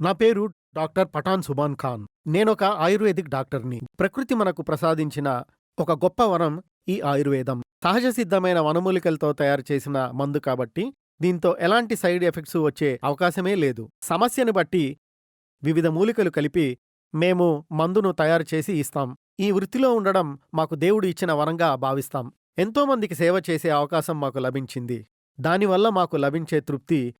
నా పేరు డాక్టర్ పఠాన్ సుబాన్ ఖాన్. నేనొక ఆయుర్వేదిక్ డాక్టర్ని. ప్రకృతి మనకు ప్రసాదించిన ఒక గొప్ప వరం ఈ ఆయుర్వేదం. సహజ సిద్ధమైన వనమూలికలతో తయారు చేసిన మందు కాబట్టి దీంతో ఎలాంటి సైడ్ ఎఫెక్ట్స్ వచ్చే అవకాశమే లేదు. సమస్యను బట్టి వివిధ మూలికలు కలిపి మేము మందును తయారు చేసి ఇస్తాం. ఈ వృత్తిలో ఉండడం మాకు దేవుడు ఇచ్చిన వరంగా భావిస్తాం. ఎంతోమందికి సేవ చేసే అవకాశం మాకు లభించింది. దానివల్ల మాకు లభించే తృప్తి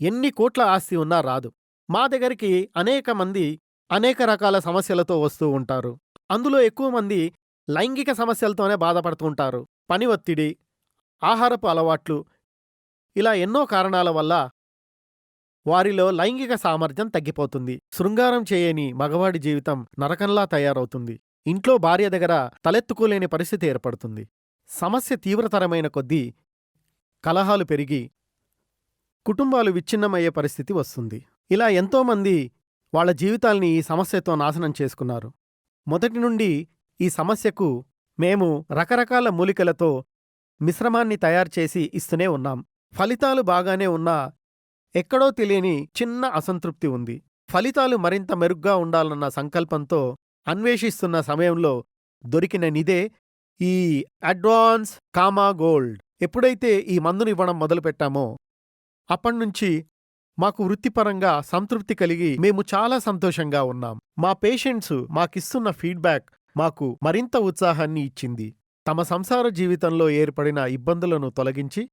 ఎన్ని కోట్ల ఆస్తి ఉన్నా రాదు. మా దగ్గరికి అనేక మంది అనేక రకాల సమస్యలతో వస్తూ ఉంటారు. అందులో ఎక్కువ మంది లైంగిక సమస్యలతోనే బాధపడుతుంటారు పని ఒత్తిడి ఆహారపు అలవాట్లు ఇలా ఎన్నో కారణాల వల్ల వారిలో లైంగిక సామర్థ్యం తగ్గిపోతుంది. శృంగారం చేయని మగవాడి జీవితం నరకంలా తయారవుతుంది. ఇంట్లో భార్య దగ్గర తలెత్తుకోలేని పరిస్థితి ఏర్పడుతుంది. సమస్య తీవ్రతరమైన కొద్దీ కలహాలు పెరిగి కుటుంబాలు విచ్ఛిన్నమయ్యే పరిస్థితి వస్తుంది. ఇలా ఎంతోమంది వాళ్ళ జీవితాల్ని ఈ సమస్యతో నాశనం చేసుకున్నారు. మొదటి నుండి ఈ సమస్యకు మేము రకరకాల మూలికలతో మిశ్రమాన్ని తయారు చేసి ఇస్తూనే ఉన్నాం. ఫలితాలు బాగానే ఉన్నా ఎక్కడో తెలియని చిన్న అసంతృప్తి ఉంది. ఫలితాలు మరింత మెరుగ్గా ఉండాలన్న సంకల్పంతో అన్వేషిస్తున్న సమయంలో దొరికిన నిదే ఈ అడ్వాన్స్ కామా గోల్డ్. ఎప్పుడైతే ఈ మందును ఇవ్వడం మొదలుపెట్టామో అప్పణ్నుంచి మాకు వృత్తిపరంగా సంతృప్తి కలిగి మేము చాలా సంతోషంగా ఉన్నాం. మా పేషెంట్స్ మాకిస్తున్న ఫీడ్బ్యాక్ మాకు మరింత ఉత్సాహాన్ని ఇచ్చింది. తమ సంసార జీవితంలో ఏర్పడిన ఇబ్బందులను తొలగించి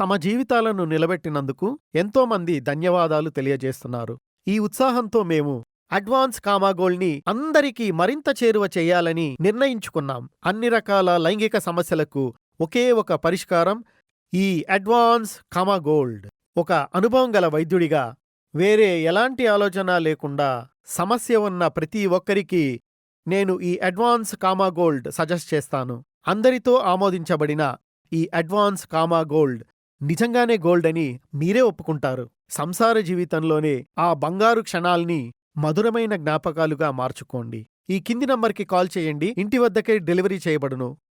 తమ జీవితాలను నిలబెట్టినందుకు ఎంతోమంది ధన్యవాదాలు తెలియజేస్తున్నారు. ఈ ఉత్సాహంతో మేము అడ్వాన్స్ కామాగోల్ని అందరికీ మరింత చేరువ చేయాలని నిర్ణయించుకున్నాం. అన్ని రకాల లైంగిక సమస్యలకు ఒకే ఒక పరిష్కారం ఈ అడ్వాన్స్ కామాగోల్డ్. ఒక అనుభవం గల వైద్యుడిగా వేరే ఎలాంటి ఆలోచన లేకుండా సమస్య ఉన్న ప్రతి ఒక్కరికి నేను ఈ అడ్వాన్స్ కామా గోల్డ్ సజెస్ట్ చేస్తాను. అందరితో ఆమోదించబడిన ఈ అడ్వాన్స్ కామా గోల్డ్ నిజంగానే గోల్డ్ అని మీరే ఒప్పుకుంటారు. సంసార జీవితంలోనే ఆ బంగారు క్షణాల్ని మధురమైన జ్ఞాపకాలుగా మార్చుకోండి. ఈ కింది నంబర్కి కాల్ చేయండి. ఇంటి వద్దకే డెలివరీ చేయబడును.